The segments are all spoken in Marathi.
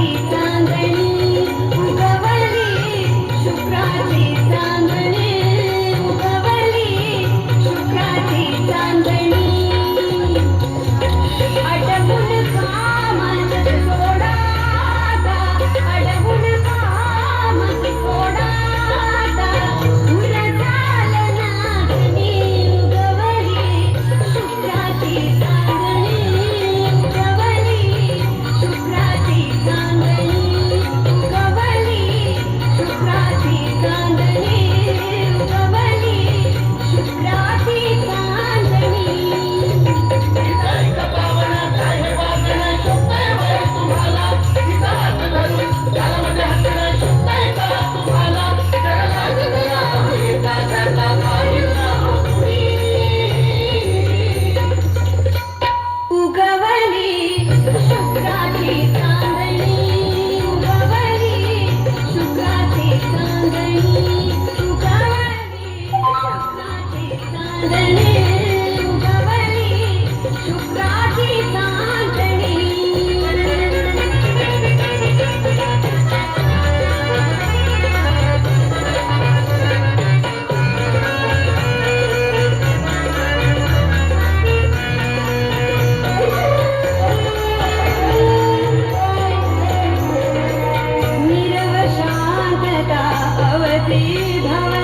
Thank you. ধারা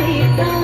ीता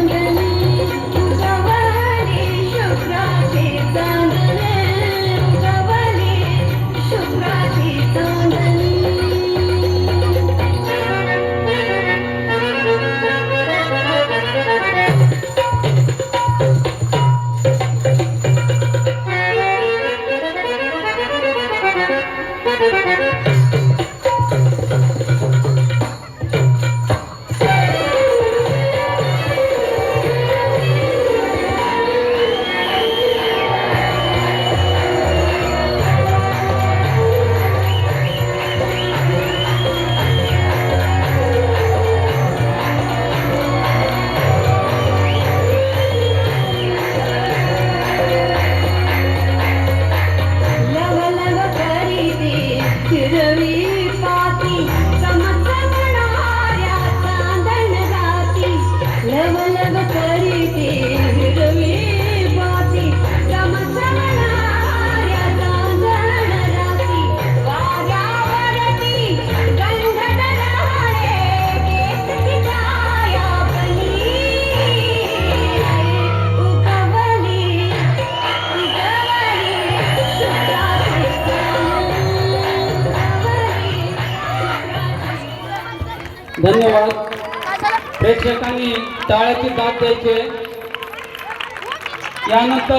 धन्यवाद. प्रेक्षकांनी टाळ्याची दाद द्यायचे. यानंतर